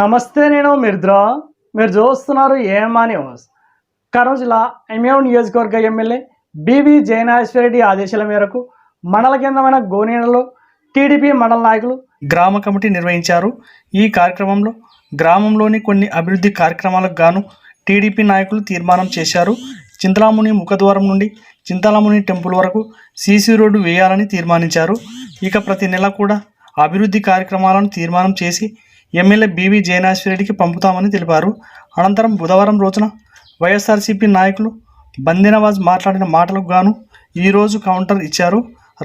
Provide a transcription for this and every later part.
నమస్తే నేను మిర్ద్రా. మీరు చూస్తున్నారు ఏమా న్యూస్. కర్నూలు జిల్లా ఎంఏం నియోజకవర్గ ఎమ్మెల్యే బివి జయనాశ్వరరెడ్డి ఆదేశాల మేరకు మండల కేంద్రమైన గోనేనలో టీడీపీ మండల నాయకులు గ్రామ కమిటీ నిర్వహించారు. ఈ కార్యక్రమంలో గ్రామంలోని కొన్ని అభివృద్ధి కార్యక్రమాలకు గాను టీడీపీ నాయకులు తీర్మానం చేశారు. చింతలాముని ముఖద్వారం నుండి చింతలాముని టెంపుల్ వరకు సీసీ రోడ్డు వేయాలని తీర్మానించారు. ఇక ప్రతి నెల కూడా అభివృద్ధి కార్యక్రమాలను తీర్మానం చేసి ఎమ్మెల్యే బీవీ జయనాశ్వరెడ్డికి పంపుతామని తెలిపారు. అనంతరం బుధవారం రోజున వైఎస్ఆర్సీపీ నాయకులు బందీనవాజ్ మాట్లాడిన మాటలకు గాను ఈరోజు కౌంటర్ ఇచ్చారు.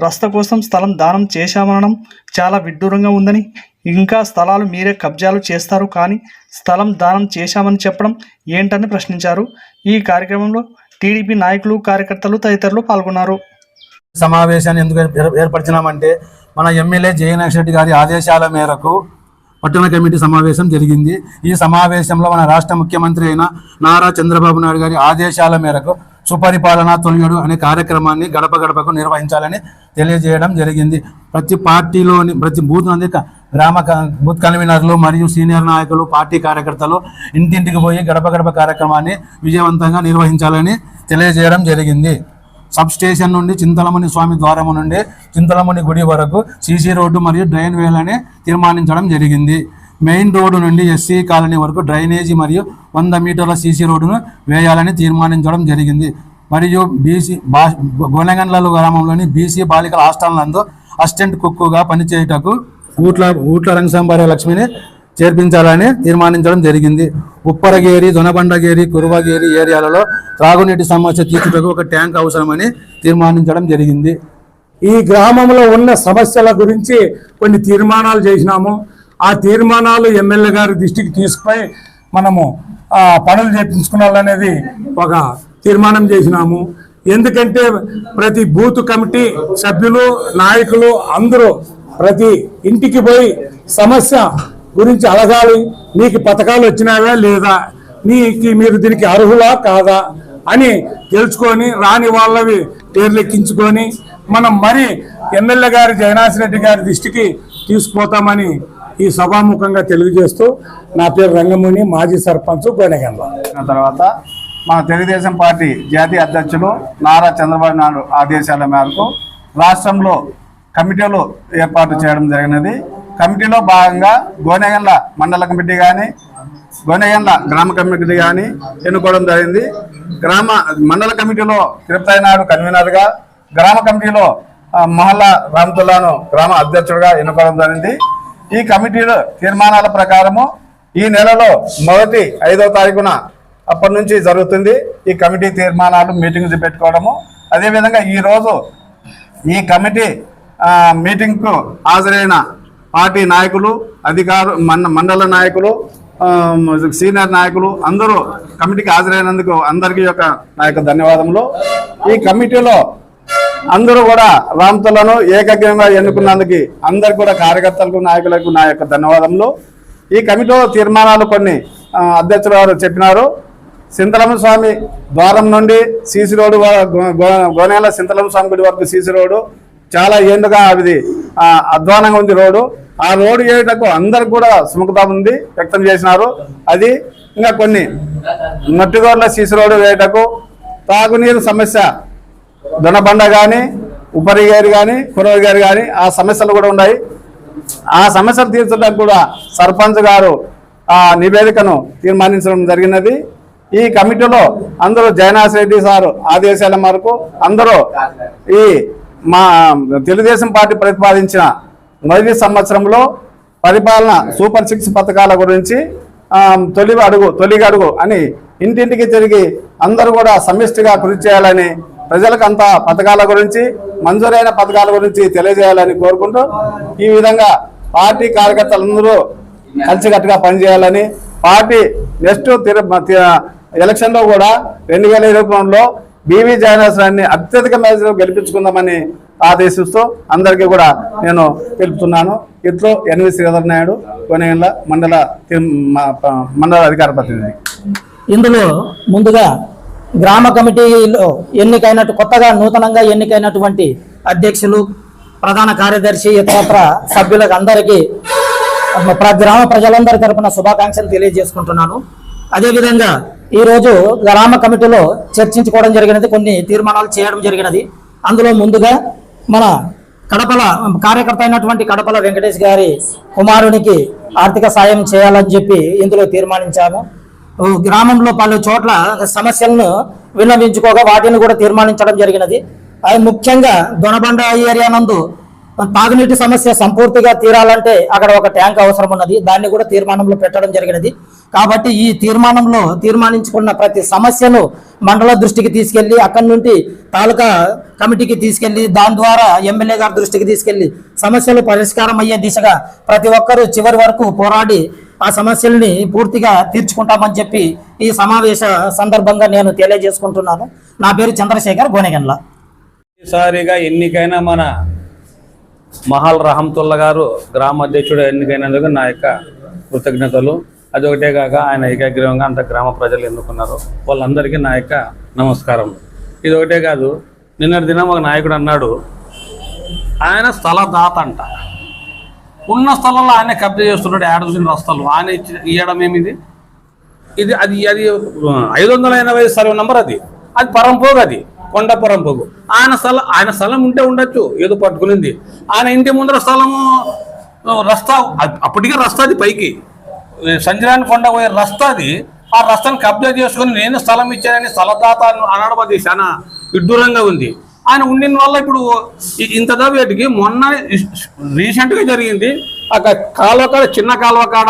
రస్త కోసం స్థలం దానం చేశామనడం చాలా విడ్డూరంగా ఉందని ఇంకా స్థలాలు మీరే కబ్జాలు చేస్తారు కానీ స్థలం దానం చేశామని చెప్పడం ఏంటని ప్రశ్నించారు. ఈ కార్యక్రమంలో టీడీపీ నాయకులు కార్యకర్తలు తదితరులు పాల్గొన్నారు. సమావేశాన్ని ఎందుకు ఏర్పరిచినామంటే మన ఎమ్మెల్యే జయనాక్ష రెడ్డి గారి ఆదేశాల మేరకు పట్టణ కమిటీ సమావేశం జరిగింది. ఈ సమావేశంలో మన రాష్ట్ర ముఖ్యమంత్రి అయిన నారా చంద్రబాబు నాయుడు గారి ఆదేశాల మేరకు సుపరిపాలన తొలగడు అనే కార్యక్రమాన్ని గడప గడపకు నిర్వహించాలని తెలియజేయడం జరిగింది. ప్రతి పార్టీలోని ప్రతి బూత్ నుండి గ్రామ క- బూత్ కన్వీనర్లు మరియు సీనియర్ నాయకులు పార్టీ కార్యకర్తలు ఇంటింటికి పోయి గడప గడప కార్యక్రమాన్ని విజయవంతంగా నిర్వహించాలని తెలియజేయడం జరిగింది. సబ్ స్టేషన్ నుండి చింతలముని స్వామి ద్వారము నుండి చింతలమణి గుడి వరకు సీసీ రోడ్డు మరియు డ్రైన్ వేలని తీర్మానించడం జరిగింది. మెయిన్ రోడ్డు నుండి ఎస్సీ కాలనీ వరకు డ్రైనేజీ మరియు వంద మీటర్ల సీసీ రోడ్డును వేయాలని తీర్మానించడం జరిగింది. మరియు బీసీ బా గోనెగండ్ల గ్రామంలోని బీసీ బాలికల హాస్టల్ నందు అసిస్టెంట్ కుక్కుగా పనిచేయుటకు ఊట్ల ఊట్ల రంగసంబారి లక్ష్మిని చేర్పించాలని తీర్మానించడం జరిగింది. ఉప్పరగేరి దొనబండగేరి కురువగేరి ఏరియాలలో త్రాగునీటి సమస్య తీర్చుటకు ఒక ట్యాంక్ అవసరమని తీర్మానించడం జరిగింది. ఈ గ్రామంలో ఉన్న సమస్యల గురించి కొన్ని తీర్మానాలు చేసినాము. ఆ తీర్మానాలు ఎమ్మెల్యే గారి దృష్టికి తీసుకుపోయి మనము పనులు చేపించుకోవాలనేది ఒక తీర్మానం చేసినాము. ఎందుకంటే ప్రతి బూత్ కమిటీ సభ్యులు నాయకులు అందరూ ప్రతి ఇంటికి పోయి సమస్య గురించి అడగాలి నీకు పథకాలు వచ్చినావా లేదా నీకు మీరు దీనికి అర్హులా కాదా అని తెలుసుకొని రాని వాళ్ళవి పేర్లెక్కించుకొని మనం మరి ఎమ్మెల్యే గారి జగనాథ్ రెడ్డి గారి దృష్టికి తీసుకుపోతామని ఈ సభాముఖంగా తెలియజేస్తూ నా పేరు రంగముని మాజీ సర్పంచ్ గోనెగండ్ల. తర్వాత మన తెలుగుదేశం పార్టీ జాతీయ అధ్యక్షులు నారా చంద్రబాబు నాయుడు ఆదేశాల మేరకు రాష్ట్రంలో కమిటీలు ఏర్పాటు చేయడం జరిగినది. కమిటీలో భాగంగా గోనెగండ్ల మండల కమిటీ కానీ గోనెగండ్ల గ్రామ కమిటీ కానీ ఎన్నుకోవడం జరిగింది. గ్రామ మండల కమిటీలో తిరుపతి నాయుడు కన్వీనర్గా గ్రామ కమిటీలో మహల్లా రామతుల్లాను గ్రామ అధ్యక్షుడిగా ఎన్నుకోవడం జరిగింది. ఈ కమిటీలో తీర్మానాల ప్రకారము ఈ నెలలో మొదటి ఐదో తారీఖున అప్పటి నుంచి జరుగుతుంది ఈ కమిటీ తీర్మానాలు మీటింగ్స్ పెట్టుకోవడము. అదేవిధంగా ఈరోజు ఈ కమిటీ మీటింగ్కు హాజరైన పార్టీ నాయకులు అధికారు మండల నాయకులు సీనియర్ నాయకులు అందరూ కమిటీకి హాజరైనందుకు అందరికీ యొక్క నా యొక్క ధన్యవాదములు. ఈ కమిటీలో అందరూ కూడా రామతలను ఏకగ్రంగా ఎన్నుకున్నందుకు అందరు కూడా కార్యకర్తలకు నాయకులకు నా యొక్క ధన్యవాదములు. ఈ కమిటీలో తీర్మానాలు కొన్ని ఆ, అధ్యక్షులు చెప్పినారు. సింతలమ్మ స్వామి ద్వారం నుండి సీసీ రోడ్డు వ- గో- గో- గోనేల సింతలమ్మ స్వామి గుడి వరకు సీసీ రోడ్డు. చాలా ఏందుగా అది అధ్వానంగా ఉంది రోడ్డు. ఆ రోడ్డు చేయటకు అందరు కూడా సుముఖత ఉంది వ్యక్తం చేసినారు. అది ఇంకా కొన్ని మట్టిగోడ్ల సీసీ రోడ్డు వేయటకు తాగునీరు సమస్య దొనబండ కానీ ఉపరి గారు కానీ కురవ గారు కానీ ఆ సమస్యలు కూడా ఉన్నాయి. ఆ సమస్యలు తీర్చడానికి కూడా సర్పంచ్ గారు ఆ నివేదికను తీర్మానించడం జరిగినది. ఈ కమిటీలో అందరూ జయనాథ్ రెడ్డి సార్ ఆదేశాల మేరకు అందరూ ఈ మా తెలుగుదేశం పార్టీ ప్రతిపాదించిన మొదటి సంవత్సరంలో పరిపాలన సూపర్ సిక్స్ పథకాల గురించి తొలి అడుగు తొలి అడుగు అని ఇంటింటికి తిరిగి అందరూ కూడా సమిష్టిగా కృషి చేయాలని ప్రజలకు అంతా పథకాల గురించి మంజూరైన పథకాల గురించి తెలియజేయాలని కోరుకుంటూ ఈ విధంగా పార్టీ కార్యకర్తలందరూ కలిసికట్టుగా పనిచేయాలని పార్టీ నెక్స్ట్ ఎలక్షన్లో కూడా రెండు వేల ఇరవై బీవీ జయనేశ్వరాన్ని అత్యధిక మేజర్ గెలిపించుకుందామని ఆదేశిస్తూ అందరికీ కూడా నేను తెలుపుతున్నాను. ఇట్లో ఎన్వి శ్రీధర్ నాయుడు కొనేళ్ళ మండల మండల అధికార ప్రతినిధి. ఇందులో ముందుగా గ్రామ కమిటీలో ఎన్నికైనట్టు కొత్తగా నూతనంగా ఎన్నికైనటువంటి అధ్యక్షులు ప్రధాన కార్యదర్శి ఇతరత్ర సభ్యులకు అందరికీ గ్రామ ప్రజలందరి తరపున శుభాకాంక్షలు తెలియజేసుకుంటున్నాను. అదేవిధంగా ఈరోజు గ్రామ కమిటీలో చర్చించుకోవడం జరిగినది కొన్ని తీర్మానాలు చేయడం జరిగినది. అందులో ముందుగా మన కడపల కార్యకర్త అయినటువంటి కడపల వెంకటేష్ గారి కుమారునికి ఆర్థిక సాయం చేయాలని చెప్పి ఇందులో తీర్మానించాము. గ్రామంలో పలు చోట్ల సమస్యలను విన్నవించుకోగా వాటిని కూడా తీర్మానించడం జరిగినది. అది ముఖ్యంగా దొనబండ ఏరియా నందు తాగునీటి సమస్య సంపూర్తిగా తీరాలంటే అక్కడ ఒక ట్యాంక్ అవసరం ఉన్నది. దాన్ని కూడా తీర్మానంలో పెట్టడం జరిగినది. కాబట్టి ఈ తీర్మానంలో తీర్మానించుకున్న ప్రతి సమస్యను మండల దృష్టికి తీసుకెళ్ళి అక్కడి నుండి తాలూకా కమిటీకి తీసుకెళ్ళి దాని ద్వారా ఎమ్మెల్యే గారి దృష్టికి తీసుకెళ్ళి సమస్యలు పరిష్కారం అయ్యే దిశగా ప్రతి ఒక్కరూ చివరి వరకు పోరాడి ఆ సమస్యల్ని పూర్తిగా తీర్చుకుంటామని చెప్పి ఈ సమావేశ సందర్భంగా నేను తెలియజేసుకుంటున్నాను. నా పేరు చంద్రశేఖర్ గోనెగన్ల ఈసారిగా ఎన్నికైనా మన మహల్ రహంతుల్లా గారు గ్రామ అధ్యక్షుడు ఎన్నికైనందుకు నా యొక్క కృతజ్ఞతలు. అదొకటే కాక ఆయన ఏకాగ్రీవంగా అంత గ్రామ ప్రజలు ఎన్నుకున్నారు. వాళ్ళందరికీ నా యొక్క నమస్కారం. ఇది ఒకటే కాదు నిన్నటి దినం ఒక నాయకుడు అన్నాడు ఆయన స్థలదాత అంట. ఉన్న స్థలంలో ఆయన కబ్జా చేస్తున్నాడు ఏడ చూసిన రస్తాలు ఆయన ఇచ్చి ఇవ్వడం ఏమిది ఇది అది అది ఐదు వందల ఎనభై సర్వే నంబర్ అది. అది పరంపోగు అది కొండ పరంపోగు ఆయన స్థలం ఆయన స్థలం ఉంటే ఉండొచ్చు ఏదో పట్టుకునింది. ఆయన ఇంటి ముందర స్థలము రస్తా అప్పటికే అప్పటికే రస్తాది పైకి. సంజరాని కొండ పోయే రస్తాది ఆ రస్తాను కబ్జా చేసుకుని నేను స్థలం ఇచ్చానని స్థలదాత అని అనడం అది చాలా విడ్డూరంగా ఉంది. ఆయన ఉండిన వల్ల ఇప్పుడు ఇంత దావేటికి మొన్న రీసెంట్గా జరిగింది. అక్కడ కాలువ కాడ చిన్న కాలువ కాడ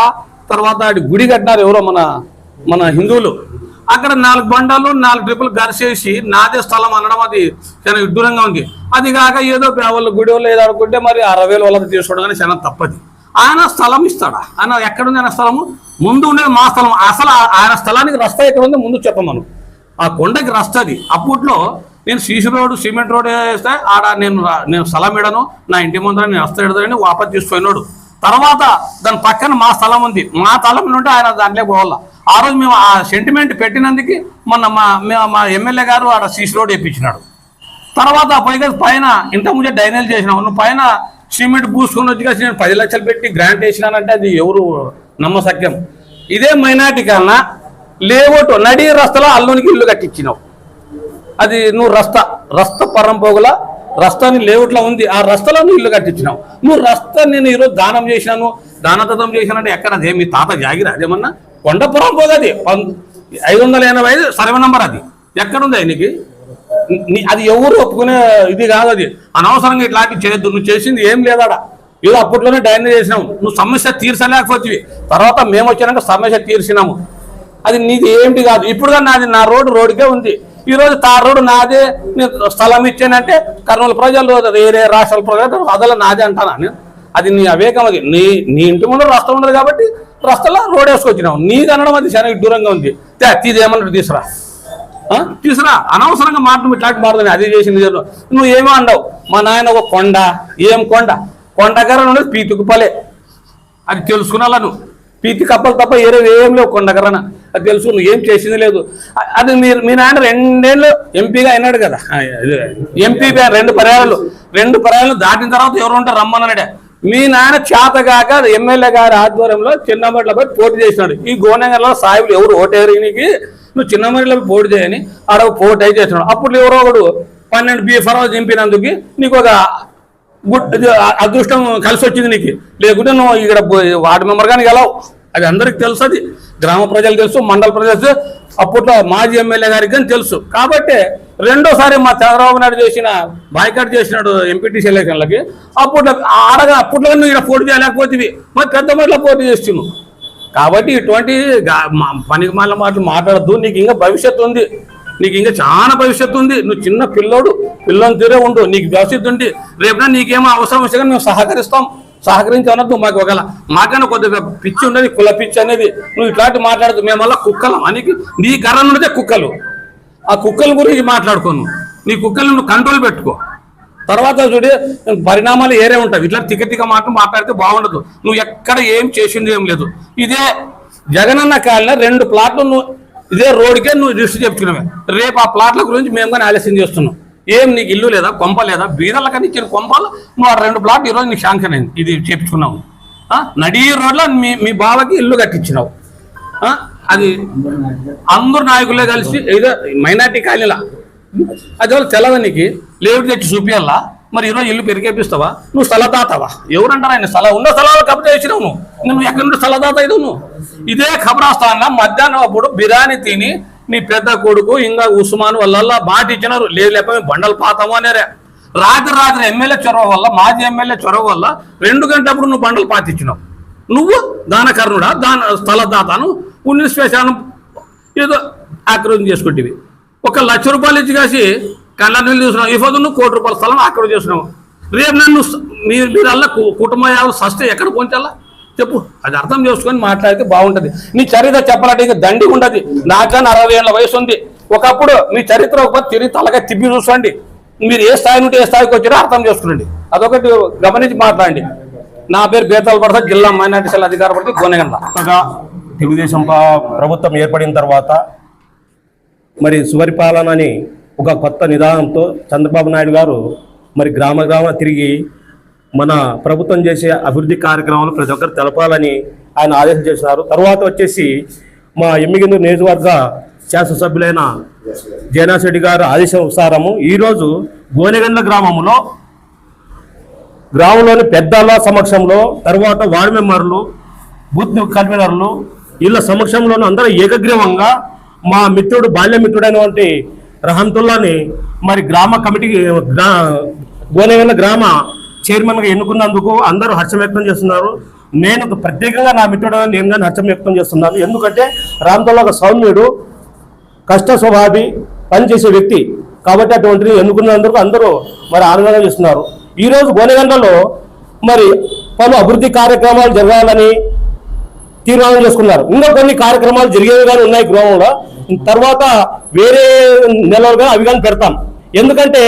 తర్వాత ఆడి గుడి కట్టినారు ఎవరో మన మన హిందువులు. అక్కడ నాలుగు బండాలు నాలుగు ట్రిపులు గరిసేసి నాదే స్థలం అనడం అది చాలా విడ్డూరంగా ఉంది. అది కాక ఏదో వాళ్ళు గుడి వాళ్ళు ఏదో అనుకుంటే మరి అరవై వేలు వాళ్ళకి తీసుకోవడం కానీ చాలా తప్పది. ఆయన స్థలం ఇస్తాడా? ఆయన ఎక్కడుంది ఆయన స్థలము? ముందు ఉండేది మా స్థలం. అసలు ఆ- ఆయన స్థలానికి రస్తా ఎక్కడ ఉంది ముందు చెప్పమను. ఆ కొండకి రస్తది అప్పట్లో నేను సీసీ రోడ్డు సిమెంట్ రోడ్ వేస్తే ఆడ నేను నేను స్థలం ఇడను నా ఇంటి ముందర నేను రస్తా ఇడదని వాపస్ తీసుకుపోయినాడు. తర్వాత దాని పక్కన మా స్థలం ఉంది. మా స్థలం నుండి ఆయన దాంట్లో పోవాల. ఆ రోజు మేము ఆ సెంటిమెంట్ పెట్టినందుకు మొన్న మా మా ఎమ్మెల్యే గారు ఆడ సీసీ రోడ్ వేయించినాడు తర్వాత పైగా పైన ఇంత ముందే డైనల్ చేసినావు నువ్వు పైన సిమెంట్ పూసుకుని వచ్చి కలిసి నేను పది లక్షలు పెట్టి గ్రాంట్ వేసినానంటే అది ఎవరు నమ్మసక్యం? ఇదే మైనార్టీ కన్నా లేవోటు నడి రస్తలో అల్లునికి ఇల్లు కట్టించినావు. అది నువ్వు రస్తా రస్త పరంపోగుల రస్తాని లేవుట్లా ఉంది ఆ రస్తలో నువ్వు ఇల్లు కట్టించినావు. నువ్వు రస్తా నేను ఈరోజు దానం చేసినాను దానదత్తం చేసినంటే ఎక్కడ అదే? మీ తాత జాగిరా అదేమన్నా కొండపురం పోగది ఐదు వందల ఎనభై ఐదు సర్వే నంబర్ అది. ఎక్కడుంది ఆయనకి నీ- అది ఎవరు ఒప్పుకునే ఇది కాదు అది. అనవసరంగా ఇట్లాంటి చేయొద్దు నువ్వు చేసింది ఏం లేదాడా. ఏదో అప్పట్లోనే డైన్ చేసినావు. నువ్వు సమస్య తీర్చలేకపోతే తర్వాత మేము వచ్చినాక సమస్య తీర్చినాము. అది నీది ఏంటి కాదు. ఇప్పుడు కానీ నాది నా రోడ్డు రోడ్డుకే ఉంది. ఈ రోజు తార్ రోడ్డు నాదే నేను స్థలం ఇచ్చానంటే కర్నూలు ప్రజలు వేరే రాష్ట్రాల ప్రజలు అదల నాదే అంటానా నేను? అది నీ అవేకం అది. నీ నీ ఇంటి ముందు రస్తా ఉండదు కాబట్టి రస్తలో రోడ్ వేసుకొచ్చినావు. నీకు అనడం అది చాలా దూరంగా ఉంది. తే, ఏమన్నట్టు తీసురా? ఆ? తీసురా. అనవసరంగా మాట ఇట్లాంటి మాట్లాడి అది చేసింది నువ్వు ఏమో అండవు మా నాయన ఒక కొండ. ఏం కొండ? కొండగర ఉండదు పీతుకుపలే అది తెలుసుకున్నాలా నువ్వు? పీతి కప్పలు తప్ప ఏరే ఏం లేవు కొండగరన అది తెలుసు నువ్వు ఏం చేసింది లేదు. అది మీరు మీ నాయన రెండేళ్ళు ఎంపీగా అయినాడు కదా. ఆ, ఇది, ఎంపీ పే- రెండు పర్యాలు రెండు పర్యాలు దాటిన తర్వాత ఎవరు ఉంటారు? రమ్మన్నాడే. మీ నాయన చేతగాక ఎమ్మెల్యే గారి ఆధ్వర్యంలో చిన్నమట్లపై పోటీ చేసినాడు. ఈ గోనెగర్లో సాయిబులు ఎవరు? ఓటేరు నీకు నువ్వు చిన్నమరిలో పోటీ చేయని ఆడ పోటీ అయి చేస్తున్నాడు. అప్పుడు ఎవరో ఒకడు పన్నెండు బి ఫరాజ్ చంపినందుకు నీకు ఒక గుడ్ అదృష్టం కలిసి వచ్చింది నీకు. లేకుంటే నువ్వు ఇక్కడ వార్డు మెంబర్ కానీ గెలవు అది అందరికి తెలుసు అది గ్రామ ప్రజలు తెలుసు మండల ప్రజలు అప్పట్లో మాజీ ఎమ్మెల్యే గారికి కానీ తెలుసు. కాబట్టి రెండోసారి మా చంద్రబాబు నాయుడు చేసిన బాయ్కాట్ చేసినాడు ఎంపీటీసీ ఎలక్షన్లకి. అప్పట్లో ఆడగా అప్పట్లో నువ్వు ఇక్కడ పోటీ చేయలేకపోతే మరి పెద్ద మాటలో పోటీ చేస్తున్నావు కాబట్టి ఇటువంటి మా- పనికి మాల మాటలు మాట్లాడద్దు. నీకు ఇంకా భవిష్యత్తు ఉంది. నీకు ఇంకా చాలా భవిష్యత్తు ఉంది. నువ్వు చిన్న పిల్లోడు పిల్లని తీరే ఉండు. నీకు భవిష్యత్తు ఉంది. రేపున నీకేమో అవసరం వస్తే కానీ మేము సహకరిస్తాం. సహకరించి మాకు ఒకవేళ. మాకైనా కొద్దిగా పిచ్చి ఉన్నది కుల పిచ్చి అనేది. నువ్వు ఇట్లాంటి మాట్లాడదు మేము కుక్కలు కుక్కలం. అనికి నీ కర్రలు ఉన్నదే కుక్కలు. ఆ కుక్కల గురించి మాట్లాడుకోను. నీ కుక్కలు నువ్వు కంట్రోల్ పెట్టుకో. తర్వాత చూడి పరిణామాలు ఏరే ఉంటాయి. ఇట్లా తిక్క తిక్క మాట మాట్లాడితే బాగుండదు. నువ్వు ఎక్కడ ఏం చేసింది ఏం లేదు. ఇదే జగనన్న కాలనీ రెండు ప్లాట్లు నువ్వు ఇదే రోడ్కే నువ్వు దృష్టి చెప్పుకున్నావే రేపు ఆ ప్లాట్ల గురించి మేము కానీ ఆలస్యం చేస్తున్నాం. ఏం నీకు ఇల్లు లేదా? కొంప లేదా? బీదల కానీ ఇచ్చిన కొంపలు నువ్వు ఆ రెండు ప్లాట్లు ఈరోజు నీకు శాంక్షన్ అయింది. ఇది చేపించుకున్నావు. నడీ రోడ్లో మీ మీ బావకి ఇల్లు కట్టించినావు. అది అందరు నాయకులే కలిసి ఏదో మైనార్టీ కాలనీలా. అది వాళ్ళు తెలవనికి నీకు. లేవుడు తెచ్చి చూపియాలా? మరి ఈరోజు ఇల్లు పెరిగేపిస్తావా? నువ్వు స్థలదాతవా? ఎవరంటారు ఆయన స్థలం? ఉన్న స్థలాలు కబ్జా చేసినావు నువ్వు. నువ్వు ఎక్కడి నుండి స్థలదాత అయితే నువ్వు? ఇదే ఖబరాస్థానంలో మధ్యాహ్నం అప్పుడు బిర్యానీ తిని నీ పెద్ద కొడుకు ఇంకా ఉస్మాన్ వాళ్ళ మాట ఇచ్చినారు. లేదు లేకపోతే మేము బండలు పాతాము అనేరే. రాత్రి రాత్రి ఎమ్మెల్యే చొరవ వల్ల మాజీ ఎమ్మెల్యే చొరవ వల్ల రెండు గంటప్పుడు నువ్వు బండలు పాతిచ్చినావు. నువ్వు దానకర్ణుడా దాన స్థలదాతను పుణ్య ఏదో ఆక్రమణ చేసుకుంటేవి. ఒక లక్ష రూపాయలు ఇచ్చి కాసి కళ్ళ చూసినావు ఈ నువ్వు కోటి రూపాయల స్థలం ఆక్రమణ చేసినావు. రేపు నన్ను మీరు మీరల్లా కు- కుటుంబ యావలు సస్తే ఎక్కడ పోంచాలా? చెప్పు. అది అర్థం చేసుకొని మాట్లాడితే బాగుంటది. నీ చరిత్ర చెప్పాలంటే దండి ఉండదు. నాకన్నా అరవై ఏళ్ళ వయసు ఉంది. ఒకప్పుడు మీ చరిత్ర ఒక తిరిగి తలగా తిప్పి చూసుకోండి. మీరు ఏ స్థాయి నుండి ఏ స్థాయికి వచ్చారో అర్థం చేసుకోండి అదొకటి గమనించి మాట్లాడండి. నా పేరు బేతాల్ పడతా జిల్లా మైనార్టీ సెల్ అధికార పడితే గోనగండ తెలుగుదేశం ప్రభుత్వం ఏర్పడిన తర్వాత మరి సుపరిపాలనని ఒక కొత్త నిదానంతో చంద్రబాబు నాయుడు గారు మరి గ్రామ గ్రామ తిరిగి మన ప్రభుత్వం చేసే అభివృద్ధి కార్యక్రమాలు ప్రతి ఒక్కరు తెలపాలని ఆయన ఆదేశం చేశారు. తర్వాత వచ్చేసి మా ఎమ్మిగిందు నియోజకవర్గ శాసనసభ్యులైన జయనాశెడ్డి గారు గారు ఆదేశానుసారము ఈరోజు గోనెగండ్ల గ్రామంలో గ్రామంలోని పెద్దల సమక్షంలో తర్వాత వార్డు మెంబర్లు బూత్ కన్వీనర్లు వీళ్ళ సమక్షంలోనూ అందరూ ఏకగ్రీవంగా మా మిత్రుడు బాల్యమిత్రుడైనటువంటి రహంతుల్లాని మరి గ్రామ కమిటీకి గోనెగండ్ల గ్రామ చైర్మన్గా ఎన్నుకున్నందుకు అందరూ హర్షం వ్యక్తం చేస్తున్నారు. నేను ప్రత్యేకంగా నా మిత్రుడు నేను కానీ హర్షం వ్యక్తం చేస్తున్నాను. ఎందుకంటే రామతుల్లా ఒక సౌమ్యుడు కష్ట స్వభావి పనిచేసే వ్యక్తి కాబట్టి అటువంటిది ఎన్నుకున్నందుకు అందరూ మరి ఆనందంగా చేస్తున్నారు. ఈరోజు గోనెగండలో మరి పలు అభివృద్ధి కార్యక్రమాలు జరగాలని తీర్మానం చేసుకున్నారు. ఇంకా కొన్ని కార్యక్రమాలు జరిగేవి కానీ ఉన్నాయి గ్రామంలో. తర్వాత వేరే నెలలుగా అవి కానీ పెడతాం. ఎందుకంటే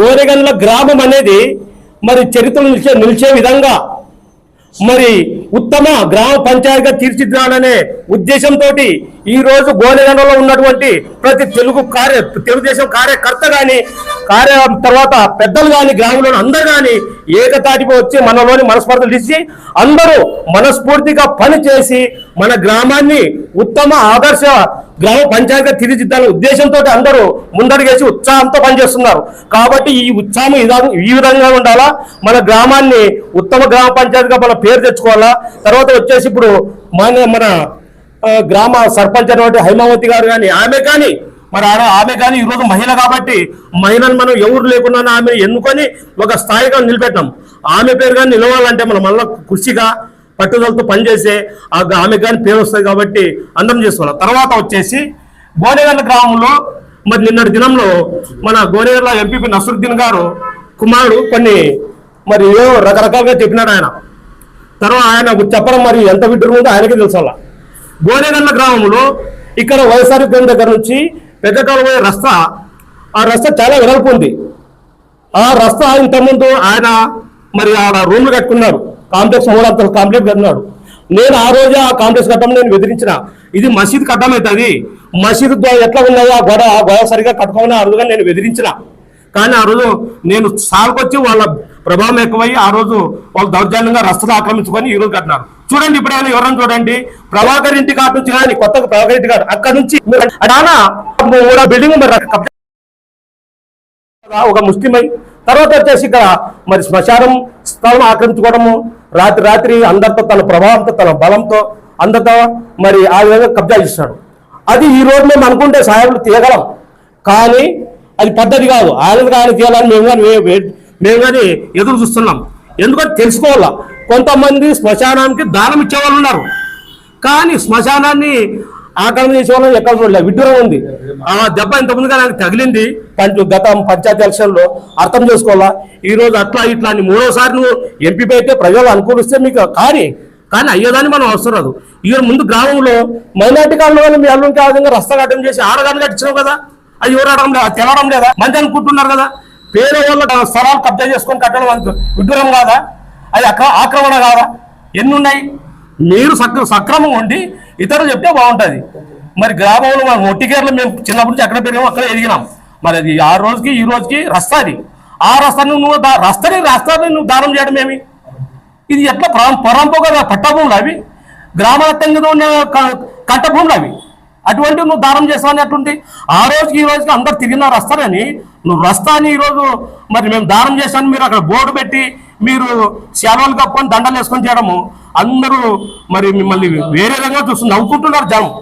గోనెగండ్ల గ్రామం అనేది మరి చరిత్ర నిలిచే నిలిచే విధంగా మరి ఉత్తమ గ్రామ పంచాయతీగా తీర్చిదిద్దాలనే ఉద్దేశంతో ఈరోజు గోనెగండలో ఉన్నటువంటి ప్రతి తెలుగు కార్య తెలుగుదేశం కార్యకర్త కానీ కార్య తర్వాత పెద్దలు కానీ గ్రామంలో అందరు కానీ ఏకతాటిపై వచ్చి మనలోని మనస్పర్ధలు ఇచ్చి అందరూ మనస్ఫూర్తిగా పని చేసి మన గ్రామాన్ని ఉత్తమ ఆదర్శ గ్రామ పంచాయతీగా తీర్చిదిద్దాలనే ఉద్దేశంతో అందరూ ముందడుగేసి ఉత్సాహంతో పనిచేస్తున్నారు. కాబట్టి ఈ ఉత్సాహం ఇదా- ఈ విధంగా ఉండాలా? మన గ్రామాన్ని ఉత్తమ గ్రామ పంచాయతీగా మన పేరు తెచ్చుకోవాలా? తర్వాత వచ్చేసి ఇప్పుడు మన మన గ్రామ సర్పంచ్ అయినటువంటి హైమావతి గారు కానీ ఆమె కానీ మరి ఆడ ఆమె కానీ ఈరోజు మహిళ కాబట్టి మహిళను మనం ఎవరు లేకుండా ఆమె ఎన్నుకొని ఒక స్థాయిగా నిలబెట్టాం ఆమె పేరు కానీ నిలవాలంటే మనం మళ్ళీ కృషిగా పట్టుదలతో పనిచేసే ఆ ఆమె కానీ పేరు వస్తుంది కాబట్టి అందరం చేసుకోవాలి. తర్వాత వచ్చేసి గోనెగల్ల గ్రామంలో మరి నిన్నటి దినంలో మన గోనెగల్ల ఎంపీపీ నసరుద్దీన్ గారు కుమారుడు కొన్ని మరి ఏవో రకరకాలుగా చెప్పినాడు ఆయన. తర్వాత ఆయన చెప్పడం మరి ఎంత విడ్డూరం ఉందో ఆయనకే తెలుసు అలా గ్రామంలో ఇక్కడ వైఎస్ఆర్ కేంద్రం దగ్గర నుంచి పెద్దకాల పోయే రస్తా ఆ రస్తా చాలా వెడల్పు ఉంది. ఆ రస్తా ఇంతకుముందు ఆయన మరి ఆడ రూమ్లు కట్టుకున్నారు. కాంప్లెక్స్ మూడంతల కాంప్లెక్స్ కట్టినాడు. నేను ఆ రోజే ఆ కాంప్లెక్స్ కట్టడం నేను బెదిరించిన. ఇది మసీద్ కట్టమవుతుంది మసీద్ ద్వారా ఎట్లా ఉన్నదో ఆ గొడవ ఆ గొడవ సరిగా కట్టుకోమని ఆ రోజుగా నేను బెదిరించిన. కానీ ఆ రోజు నేను సాగుకొచ్చి వాళ్ళ ప్రభావం ఎక్కువై ఆ రోజు వాళ్ళు దౌర్జన్యంగా రస్తలు ఆక్రమించుకొని ఈ రోజు కట్టినారు. చూడండి ఇప్పుడైనా ఎవరైనా చూడండి. ప్రభాకర్ ఇంటి కాటు నుంచి కానీ కొత్తగా ప్రభాకర్ ఇంటి కాదు అక్కడ నుంచి అడానా బిల్డింగ్ మరి ఒక ముస్లిం అయి తర్వాత వచ్చేసి ఇక్కడ మరి శ్మశానం స్థలం ఆక్రమించుకోవడము రాత్రి రాత్రి అందరితో తన ప్రభావంతో తన బలంతో అందరితో మరి ఆ విధంగా కబ్జా చేస్తున్నాడు అది ఈ రోజు మేము అనుకుంటే సాయంత్రం తీయగలం. కానీ అది పద్ధతి కాదు. ఆయన కానీ తీయాలని మేము కానీ వే- మేము కానీ ఎదురు చూస్తున్నాం. ఎందుకంటే తెలుసుకోవాలా? కొంతమంది శ్మశానానికి దానం ఇచ్చేవాళ్ళు ఉన్నారు. కానీ శ్మశానాన్ని ఆక్రమణ చేసే వాళ్ళని ఎక్కడ చూడలేదు విడ్డూరం ఉంది. ఆ దెబ్బ ఇంతకుముందుగా నాకు తగిలింది? పంచ గత పంచాయతీ ఎలక్షన్లో అర్థం చేసుకోవాలా? ఈ రోజు అట్లా ఇట్లా అని మూడోసారి నువ్వు ఎంపీ అయితే ప్రజలు అనుకూలిస్తే మీకు కానీ కానీ అయ్యేదాన్ని మనం అవసరం రాదు. ఈ ముందు గ్రామంలో మైనార్టీ కాలంలో వాళ్ళు మీ అల్లుంకి ఆ విధంగా రస్తా కట్టం చేసి ఆడగాని కట్టించావు కదా? అది ఎవరు అడగడం లేదా? తెలవడం లేదా? మంచి అనుకుంటున్నారు కదా? పేద వాళ్ళ స్థలాలు కబ్జా చేసుకొని కట్టడం అంత విడ్డూరం కాదా? అది ఆక్రమణ కాదా? ఎన్ని ఉన్నాయి మీరు సక్ర సక్రమం ఉండి ఇతరులు చెప్తే బాగుంటుంది. మరి గ్రామంలో మనం ఒట్టికేర్లు మేము చిన్నప్పటి నుంచి అక్కడ పెరిగాము అక్కడ ఎదిగినాం. మరి అది ఆ రోజుకి ఈ రోజుకి రస్తా అది. ఆ రస్తాను నువ్వు దా- రస్తని రస్తాని నువ్వు దానం చేయడం ఏమి? ఇది ఎట్లా పరం పరంపోగా పట్ట భూములు అవి. గ్రామాల ఉన్న క- కట్ట భూములు అవి. అటువంటి నువ్వు దానం చేస్తావని అటువంటి ఆ రోజుకి ఈ రోజుకి అందరు తిరిగిన రస్తానని నువ్వు రస్తాని ఈరోజు మరి మేము దానం చేశాను మీరు అక్కడ బోర్డు పెట్టి మీరు సెలవులు కప్పుకొని దండలు వేసుకొని చేయడము అందరూ మరి మిమ్మల్ని వేరే విధంగా చూస్తుంది నవ్వుకుంటున్నారు జనం.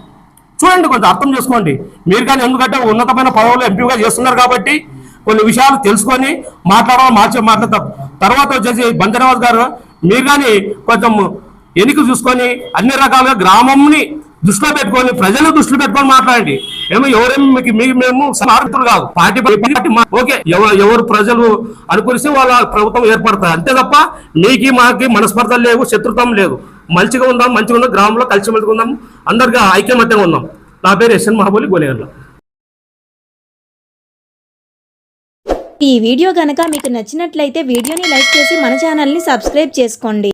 చూడండి కొంచెం అర్థం చేసుకోండి. మీరు కానీ ఎందుకంటే ఉన్నతమైన పదవులు ఎంపీగా చేస్తున్నారు కాబట్టి కొన్ని విషయాలు తెలుసుకొని మాట్లాడాలి మార్చే మాట్లాడతాం. తర్వాత వచ్చేసి బంజనవాజ్ గారు మీరు కానీ కొంచెం ఎన్నిక చూసుకొని అన్ని రకాలుగా గ్రామంని దృష్టిలో పెట్టుకొని ప్రజలు దృష్టిలో పెట్టుకొని మాట్లాడండి. ఏమో ఎవరేమి మీకు మేము స్మారకులు కాదు. పార్టీ పార్టీ ఓకే ఎవరు ఎవరు ప్రజలు అనుకరిస్తే వాళ్ళ ప్రభుత్వం ఏర్పడతారు అంతే తప్ప నీకి మాకి మనస్పర్ధలు లేవు శత్రుత్వం లేదు. మంచిగా ఉందాం మంచిగా ఉందాం గ్రామంలో కలిసి ఉందాం అందరిగా ఐక్యమత్యంగా ఉందాం. నా పేరు ఎస్ఎన్ మహాబలి గోలేగర్ల. ఈ వీడియో కనుక మీకు నచ్చినట్లయితే వీడియోని లైక్ చేసి మన ఛానల్ని సబ్స్క్రైబ్ చేసుకోండి.